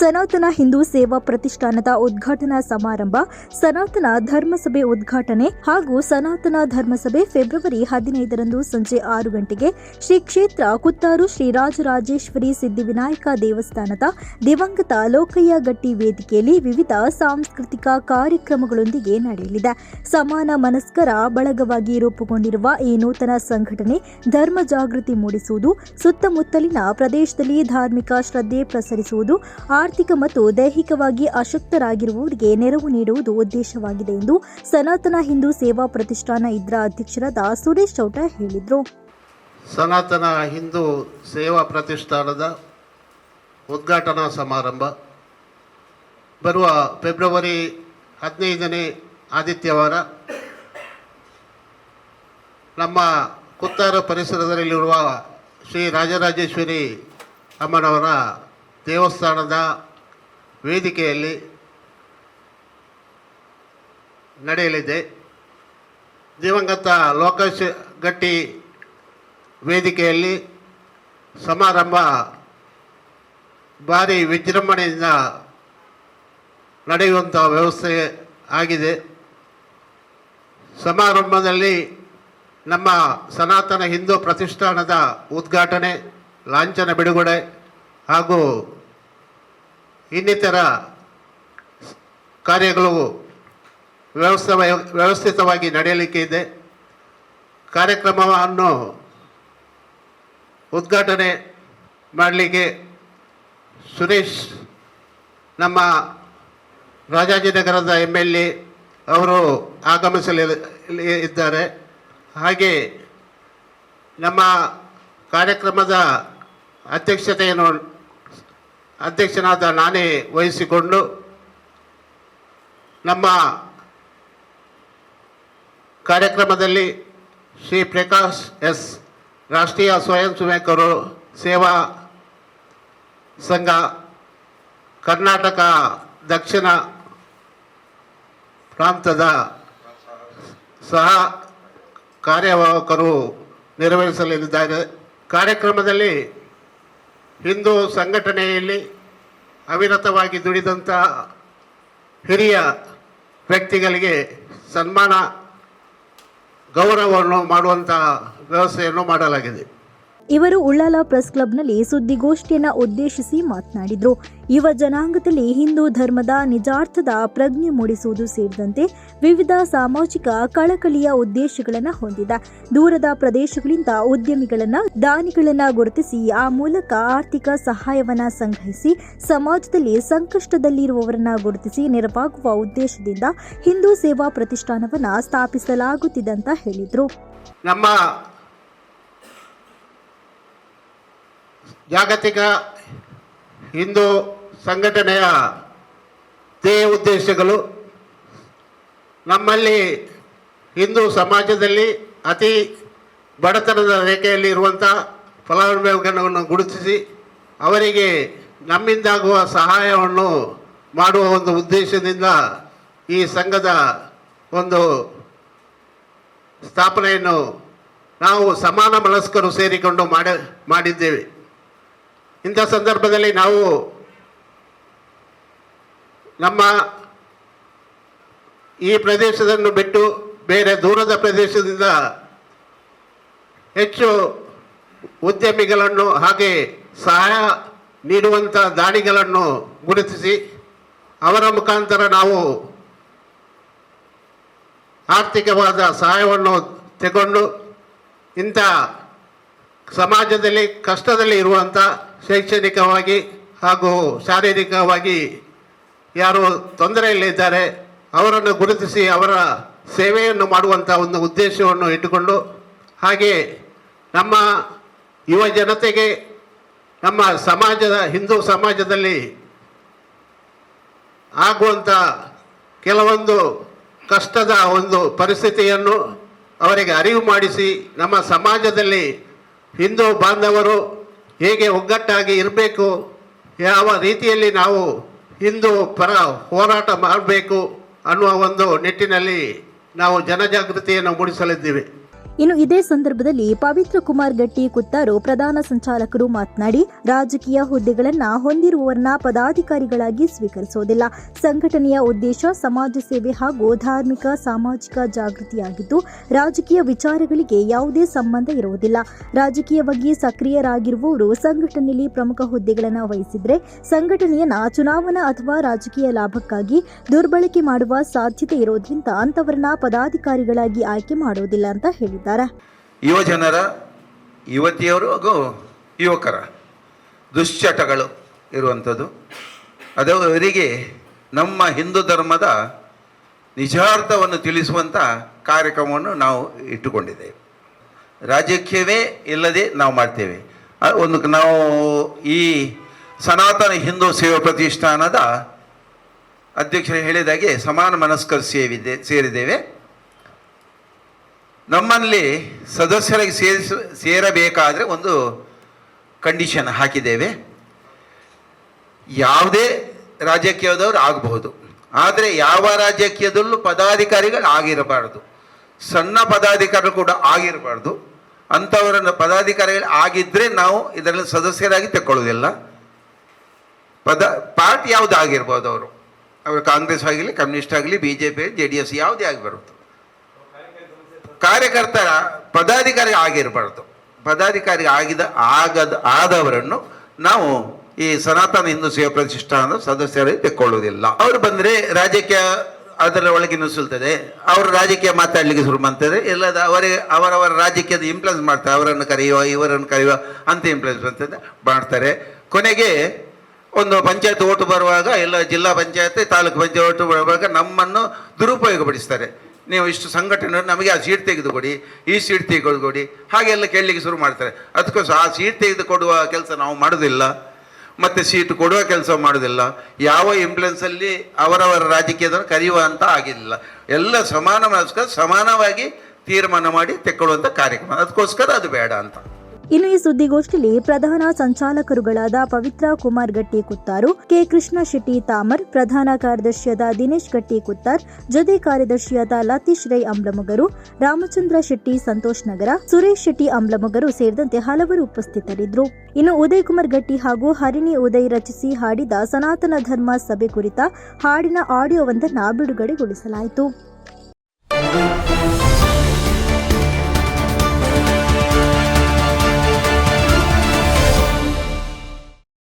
ಸನಾತನ ಹಿಂದೂ ಸೇವಾ ಪ್ರತಿಷ್ಠಾನದ ಉದ್ಘಾಟನಾ ಸಮಾರಂಭ, ಸನಾತನ ಧರ್ಮಸಭೆ ಉದ್ಘಾಟನೆ ಹಾಗೂ ಸನಾತನ ಧರ್ಮಸಭೆ ಫೆಬ್ರವರಿ ಹದಿನೈದರಂದು ಸಂಜೆ ಆರು ಗಂಟೆಗೆ ಶ್ರೀ ಕ್ಷೇತ್ರ ಕುತ್ತಾರು ಶ್ರೀರಾಜರಾಜೇಶ್ವರಿ ಸಿದ್ಧಿವಿನಾಯಕ ದೇವಸ್ಥಾನದ ದಿವಂಗತ ಲೋಕಯ್ಯ ಗಟ್ಟಿ ವೇದಿಕೆಯಲ್ಲಿ ವಿವಿಧ ಸಾಂಸ್ಕೃತಿಕ ಕಾರ್ಯಕ್ರಮಗಳೊಂದಿಗೆ ನಡೆಯಲಿದೆ. ಸಮಾನ ಮನಸ್ಕರ ಬಳಗವಾಗಿ ರೂಪುಗೊಂಡಿರುವ ಈ ನೂತನ ಸಂಘಟನೆ ಧರ್ಮ ಜಾಗೃತಿ ಮೂಡಿಸುವುದು, ಸುತ್ತಮುತ್ತಲಿನ ಪ್ರದೇಶದಲ್ಲಿ ಧಾರ್ಮಿಕ ಶ್ರದ್ಧೆ ಪ್ರಸರಿಸುವುದು ಆರ್ಥಿಕ ಮತ್ತು ದೈಹಿಕವಾಗಿ ಅಶಕ್ತರಾಗಿರುವವರಿಗೆ ನೆರವು ನೀಡುವುದು ಉದ್ದೇಶವಾಗಿದೆ ಎಂದು ಸನಾತನ ಹಿಂದೂ ಸೇವಾ ಪ್ರತಿಷ್ಠಾನ ಇದರ ಅಧ್ಯಕ್ಷರಾದ ಸುರೇಶ್ ಚೌಟ ಹೇಳಿದರು. ಸನಾತನ ಹಿಂದೂ ಸೇವಾ ಪ್ರತಿಷ್ಠಾನದ ಉದ್ಘಾಟನಾ ಸಮಾರಂಭ ಬರುವ ಫೆಬ್ರವರಿ ಹದಿನೈದನೇ ಆದಿತ್ಯವಾರ ನಮ್ಮ ಕುತ್ತಾರ ಪರಿಸರದಲ್ಲಿರುವ ಶ್ರೀ ರಾಜರಾಜೇಶ್ವರಿ ಅಮ್ಮನವರ ದೇವಸ್ಥಾನದ ವೇದಿಕೆಯಲ್ಲಿ ನಡೆಯಲಿದೆ. ದಿವಂಗತ ಲೋಕೇಶ್ ಗಟ್ಟಿ ವೇದಿಕೆಯಲ್ಲಿ ಸಮಾರಂಭ. ಭಾರಿ ವಿಜೃಂಭಣೆಯಿಂದ ನಡೆಯುವಂಥ ವ್ಯವಸ್ಥೆ ಆಗಿದೆ. ಸಮಾರಂಭದಲ್ಲಿ ನಮ್ಮ ಸನಾತನ ಹಿಂದೂ ಪ್ರತಿಷ್ಠಾನದ ಉದ್ಘಾಟನೆ, ಲಾಂಛನ ಬಿಡುಗಡೆ ಹಾಗೂ ಇನ್ನಿತರ ಕಾರ್ಯಗಳು ವ್ಯವಸ್ಥೆ ವ್ಯವಸ್ಥಿತವಾಗಿ ನಡೆಯಲಿಕ್ಕೆ ಇದೆ. ಕಾರ್ಯಕ್ರಮವನ್ನು ಉದ್ಘಾಟನೆ ಮಾಡಲಿಕ್ಕೆ ಸುರೇಶ್ ನಮ್ಮ ರಾಜಾಜಿನಗರದ ಎಂ ಎಲ್ ಎ ಅವರು ಆಗಮಿಸಲಿ ಇದ್ದಾರೆ ಹಾಗೆ ನಮ್ಮ ಕಾರ್ಯಕ್ರಮದ ಅಧ್ಯಕ್ಷತೆಯನ್ನು ಅಧ್ಯಕ್ಷನಾದ ನಾನೇ ವಹಿಸಿಕೊಂಡು ನಮ್ಮ ಕಾರ್ಯಕ್ರಮದಲ್ಲಿ ಶ್ರೀ ಪ್ರಕಾಶ್ ಎಸ್ ರಾಷ್ಟ್ರೀಯ ಸ್ವಯಂ ಸೇವಕರು ಸೇವಾ ಸಂಘ, ಕರ್ನಾಟಕ ದಕ್ಷಿಣ ಪ್ರಾಂತದ ಸಹ ಕಾರ್ಯವಾಹಕರು ನೆರವೇರಿಸಲಿದ್ದಾರೆ ಕಾರ್ಯಕ್ರಮದಲ್ಲಿ ಹಿಂದೂ ಸಂಘಟನೆಯಲ್ಲಿ ಅವಿರತವಾಗಿ ದುಡಿದಂಥ ಹಿರಿಯ ವ್ಯಕ್ತಿಗಳಿಗೆ ಸನ್ಮಾನ ಗೌರವವನ್ನು ಮಾಡುವಂಥ ವ್ಯವಸ್ಥೆಯನ್ನು ಮಾಡಲಾಗಿದೆ. ಇವರು ಉಳ್ಳಾಲ ಪ್ರೆಸ್ ಕ್ಲಬ್ನಲ್ಲಿ ಸುದ್ದಿಗೋಷ್ಠಿಯನ್ನು ಉದ್ದೇಶಿಸಿ ಮಾತನಾಡಿದರು. ಯುವ ಜನಾಂಗದಲ್ಲಿ ಹಿಂದೂ ಧರ್ಮದ ನಿಜಾರ್ಥದ ಪ್ರಜ್ಞೆ ಮೂಡಿಸುವುದು ಸೇರಿದಂತೆ ವಿವಿಧ ಸಾಮಾಜಿಕ ಕಳಕಳಿಯ ಉದ್ದೇಶಗಳನ್ನು ಹೊಂದಿದ. ದೂರದ ಪ್ರದೇಶಗಳಿಂದ ಉದ್ಯಮಿಗಳನ್ನು ದಾನಿಗಳನ್ನ ಗುರುತಿಸಿ ಆ ಮೂಲಕ ಆರ್ಥಿಕ ಸಹಾಯವನ್ನು ಸಂಗ್ರಹಿಸಿ ಸಮಾಜದಲ್ಲಿ ಸಂಕಷ್ಟದಲ್ಲಿರುವವರನ್ನ ಗುರುತಿಸಿ ನೆರವಾಗುವ ಉದ್ದೇಶದಿಂದ ಹಿಂದೂ ಸೇವಾ ಪ್ರತಿಷ್ಠಾನವನ್ನು ಸ್ಥಾಪಿಸಲಾಗುತ್ತಿದೆ ಅಂತ ಹೇಳಿದರು. ನಮ್ಮ ಜಾಗತಿಕ ಹಿಂದೂ ಸಂಘಟನೆಯ ಧ್ಯೇಯ ಉದ್ದೇಶಗಳು ನಮ್ಮಲ್ಲಿ ಹಿಂದೂ ಸಮಾಜದಲ್ಲಿ ಅತಿ ಬಡತನದ ರೇಖೆಯಲ್ಲಿ ಇರುವಂಥ ಫಲಾನುಭವಿಗಳನ್ನು ಗುರುತಿಸಿ ಅವರಿಗೆ ನಮ್ಮಿಂದಾಗುವ ಸಹಾಯವನ್ನು ಮಾಡುವ ಒಂದು ಉದ್ದೇಶದಿಂದ ಈ ಸಂಘದ ಒಂದು ಸ್ಥಾಪನೆಯನ್ನು ನಾವು ಸಮಾನ ಮನಸ್ಕರು ಸೇರಿಕೊಂಡು ಮಾಡಿ ಮಾಡಿದ್ದೇವೆ. ಇಂಥ ಸಂದರ್ಭದಲ್ಲಿ ನಾವು ನಮ್ಮ ಈ ಪ್ರದೇಶವನ್ನು ಬಿಟ್ಟು ಬೇರೆ ದೂರದ ಪ್ರದೇಶದಿಂದ ಹೆಚ್ಚು ಉದ್ಯಮಿಗಳನ್ನು ಹಾಗೆ ಸಹಾಯ ನೀಡುವಂಥ ದಾಳಿಗಳನ್ನು ಗುರುತಿಸಿ ಅವರ ಮುಖಾಂತರ ನಾವು ಆರ್ಥಿಕವಾದ ಸಹಾಯವನ್ನು ತಗೊಂಡು ಇಂಥ ಸಮಾಜದಲ್ಲಿ ಕಷ್ಟದಲ್ಲಿ ಇರುವಂಥ ಶೈಕ್ಷಣಿಕವಾಗಿ ಹಾಗೂ ಶಾರೀರಿಕವಾಗಿ ಯಾರು ತೊಂದರೆಯಲ್ಲಿದ್ದಾರೆ, ಅವರನ್ನು ಗುರುತಿಸಿ ಅವರ ಸೇವೆಯನ್ನು ಮಾಡುವಂಥ ಒಂದು ಉದ್ದೇಶವನ್ನು ಇಟ್ಟುಕೊಂಡು, ಹಾಗೆ ನಮ್ಮ ಯುವ ಜನತೆಗೆ, ನಮ್ಮ ಸಮಾಜದ, ಹಿಂದೂ ಸಮಾಜದಲ್ಲಿ ಆಗುವಂಥ ಕೆಲವೊಂದು ಕಷ್ಟದ ಒಂದು ಪರಿಸ್ಥಿತಿಯನ್ನು ಅವರಿಗೆ ಅರಿವು ಮಾಡಿಸಿ, ನಮ್ಮ ಸಮಾಜದಲ್ಲಿ ಹಿಂದೂ ಬಾಂಧವರು ಹೇಗೆ ಒಗ್ಗಟ್ಟಾಗಿ ಇರಬೇಕು ಯಾವ ರೀತಿಯಲ್ಲಿ ನಾವು ಇಂದು ಪರ ಹೋರಾಟ ಮಾಡಬೇಕು ಅನ್ನುವ ಒಂದು ನಿಟ್ಟಿನಲ್ಲಿ ನಾವು ಜನಜಾಗೃತಿಯನ್ನು ಮೂಡಿಸಲಿದ್ದೀವಿ. ಇನ್ನು ಇದೇ ಸಂದರ್ಭದಲ್ಲಿ ಪವಿತ್ರ ಕುಮಾರ್ ಗಟ್ಟಿ ಕುತ್ತಾರು ಪ್ರಧಾನ ಸಂಚಾಲಕರು ಮಾತನಾಡಿ, ರಾಜಕೀಯ ಹುದ್ದೆಗಳನ್ನ ಹೊಂದಿರುವವರನ್ನ ಪದಾಧಿಕಾರಿಗಳಾಗಿ ಸ್ವೀಕರಿಸುವುದಿಲ್ಲ ಸಂಘಟನೆಯ ಉದ್ದೇಶ ಸಮಾಜ ಸೇವೆ ಹಾಗೂ ಧಾರ್ಮಿಕ, ಸಾಮಾಜಿಕ ಜಾಗೃತಿಯಾಗಿದ್ದು, ರಾಜಕೀಯ ವಿಚಾರಗಳಿಗೆ ಯಾವುದೇ ಸಂಬಂಧ ಇರುವುದಿಲ್ಲ. ರಾಜಕೀಯವಾಗಿ ಸಕ್ರಿಯರಾಗಿರುವವರು ಸಂಘಟನೆಯಲ್ಲಿ ಪ್ರಮುಖ ಹುದ್ದೆಗಳನ್ನು ವಹಿಸಿದ್ರೆ, ಸಂಘಟನೆಯನ್ನ ಚುನಾವಣಾ ಅಥವಾ ರಾಜಕೀಯ ಲಾಭಕ್ಕಾಗಿ ದುರ್ಬಳಕೆ ಮಾಡುವ ಸಾಧ್ಯತೆ ಇರೋದ್ರಿಂದ ಅಂತವರನ್ನ ಪದಾಧಿಕಾರಿಗಳಾಗಿ ಆಯ್ಕೆ ಮಾಡುವುದಿಲ್ಲ ಅಂತ ಹೇಳಿದ್ದಾರೆ. ಯುವ ಜನರ ಯುವತಿಯವರು ಹಾಗೂ ಯುವಕರ ದುಶ್ಚಟಗಳು ಇರುವಂಥದ್ದು. ಅದು ಅವರಿಗೆ ನಮ್ಮ ಹಿಂದೂ ಧರ್ಮದ ನಿಜಾರ್ಥವನ್ನು ತಿಳಿಸುವಂಥ ಕಾರ್ಯಕ್ರಮವನ್ನು ನಾವು ಇಟ್ಟುಕೊಂಡಿದ್ದೇವೆ. ರಾಜಕೀಯವೇ ಇಲ್ಲದೆ ನಾವು ಮಾಡ್ತೇವೆ. ಒಂದು ನಾವು ಈ ಸನಾತನ ಹಿಂದೂ ಸೇವಾ ಪ್ರತಿಷ್ಠಾನದ ಅಧ್ಯಕ್ಷರು ಹೇಳಿದಾಗೆ ಸಮಾನ ಮನಸ್ಕರ್ ಸೇವಿದೆ ಸೇರಿದ್ದೇವೆ. ನಮ್ಮಲ್ಲಿ ಸದಸ್ಯರಿಗೆ ಸೇರಿಸ, ಸೇರಬೇಕಾದರೆ ಒಂದು ಕಂಡೀಷನ್ ಹಾಕಿದ್ದೇವೆ. ಯಾವುದೇ ರಾಜಕೀಯದವರು ಆಗಬಹುದು. ಆದರೆ ಯಾವ ರಾಜಕೀಯದಲ್ಲೂ ಪದಾಧಿಕಾರಿಗಳು ಆಗಿರಬಾರ್ದು. ಸಣ್ಣ ಪದಾಧಿಕಾರಿಗಳು ಕೂಡ ಆಗಿರಬಾರ್ದು. ಅಂಥವರನ್ನು ಪದಾಧಿಕಾರಿಗಳು ಆಗಿದ್ದರೆ ನಾವು ಇದರಲ್ಲಿ ಸದಸ್ಯರಾಗಿ ತಗೊಳ್ಳೋದಿಲ್ಲ ಪದ, ಪಾರ್ಟಿ ಯಾವುದು ಆಗಿರ್ಬೋದು ಅವರು? ಅವರು ಕಾಂಗ್ರೆಸ್ ಆಗಲಿ ಕಮ್ಯುನಿಸ್ಟ್ ಆಗಲಿ B J P J D S, ಯಾವುದೇ ಆಗಿಬರುತ್ತೆ ಕಾರ್ಯಕರ್ತರ ಪದಾಧಿಕಾರಿ ಆಗಿರಬಾರ್ದು. ಪದಾಧಿಕಾರಿ ಆಗಿದ, ಆಗದ, ಆದವರನ್ನು ನಾವು ಈ ಸನಾತನ ಹಿಂದೂ ಸೇವಾ ಪ್ರತಿಷ್ಠಾನದ ಸದಸ್ಯರಾಗಿ ತೆಕ್ಕೊಳ್ಳುವುದಿಲ್ಲ. ಅವರು ಬಂದರೆ ರಾಜಕೀಯ ಅದರ ಒಳಗೆ ನುಸುಲ್ತದೆ ಅವರು ರಾಜಕೀಯ ಮಾತಾಡಲಿಕ್ಕೆ ಶುರು ಮಾಡ್ತಾರೆ. ಇಲ್ಲದ ಅವರೇ, ಅವರವರ ರಾಜಕೀಯದ ಇಂಪ್ಲೆನ್ಸ್ ಮಾಡ್ತಾರೆ. ಅವರನ್ನು ಕರೆಯುವ, ಇವರನ್ನು ಕರೆಯುವ ಅಂತ ಇಂಪ್ಲೆನ್ಸ್ ಮಾಡ್ತಾರೆ ಮಾಡ್ತಾರೆ. ಕೊನೆಗೆ ಒಂದು ಪಂಚಾಯತ್ ಓಟು ಬರುವಾಗ ಎಲ್ಲ ಜಿಲ್ಲಾ ಪಂಚಾಯತ್, ತಾಲೂಕು ಪಂಚಾಯತ್ ಓಟು ಬರುವಾಗ ನಮ್ಮನ್ನು ದುರುಪಯೋಗಪಡಿಸ್ತಾರೆ. ನೀವು ಇಷ್ಟು ಸಂಘಟನೆ ನಮಗೆ ಆ ಸೀಟ್ ತೆಗೆದುಕೊಡಿ, ಈ ಸೀಟ್ ತೆಗೆದುಕೊಡಿ. ಹಾಗೆಲ್ಲ ಕೇಳಲಿಕ್ಕೆ ಶುರು ಮಾಡ್ತಾರೆ. ಅದಕ್ಕೋಸ್ಕರ ಆ ಸೀಟ್ ತೆಗೆದುಕೊಡುವ ಕೆಲಸ ನಾವು ಮಾಡೋದಿಲ್ಲ. ಮತ್ತು ಸೀಟ್ ಕೊಡುವ ಕೆಲಸ ಮಾಡೋದಿಲ್ಲ. ಯಾವ ಇಂಪ್ಲೆನ್ಸಲ್ಲಿ ಅವರವರ ರಾಜಕೀಯದನ್ನು ಕರೆಯುವ ಅಂತ ಆಗಿಲ್ಲ. ಎಲ್ಲ ಸಮಾನ ಸಮಾನವಾಗಿ ತೀರ್ಮಾನ ಮಾಡಿ ತೆಕ್ಕೊಳ್ಳುವಂಥ ಕಾರ್ಯಕ್ರಮ. ಅದಕ್ಕೋಸ್ಕರ ಅದು ಬೇಡ ಅಂತ. ಇನ್ನು ಈ ಸುದ್ದಿಗೋಷ್ಠಿಯಲ್ಲಿ ಪ್ರಧಾನ ಸಂಚಾಲಕರುಗಳಾದ ಪವಿತ್ರ ಕುಮಾರ್ ಗಟ್ಟಿ ಕುತ್ತಾರು, ಕೆ ಕೃಷ್ಣ ಶೆಟ್ಟಿ ತಾಮರ್, ಪ್ರಧಾನ ಕಾರ್ಯದರ್ಶಿಯಾದ ದಿನೇಶ್ ಗಟ್ಟಿ ಕುತ್ತಾರ್, ಜೊತೆ ಕಾರ್ಯದರ್ಶಿಯಾದ ಲತೀಶ್ ರೈ ಅಂಬ್ಲಮಗರು, ರಾಮಚಂದ್ರ ಶೆಟ್ಟಿ ಸಂತೋಷ್ ನಗರ, ಸುರೇಶ್ ಶೆಟ್ಟಿ ಅಂಬ್ಲಮಗರು ಸೇರಿದಂತೆ ಹಲವರು ಉಪಸ್ಥಿತರಿದ್ದರು. ಇನ್ನು ಉದಯ್ ಕುಮಾರ್ ಗಟ್ಟಿ ಹಾಗೂ ಹರಿಣಿ ಉದಯ್ ರಚಿಸಿ ಹಾಡಿದ ಸನಾತನ ಧರ್ಮ ಸಭೆ ಕುರಿತ ಹಾಡಿನ ಆಡಿಯೋವೊಂದನ್ನು ಬಿಡುಗಡೆಗೊಳಿಸಲಾಯಿತು.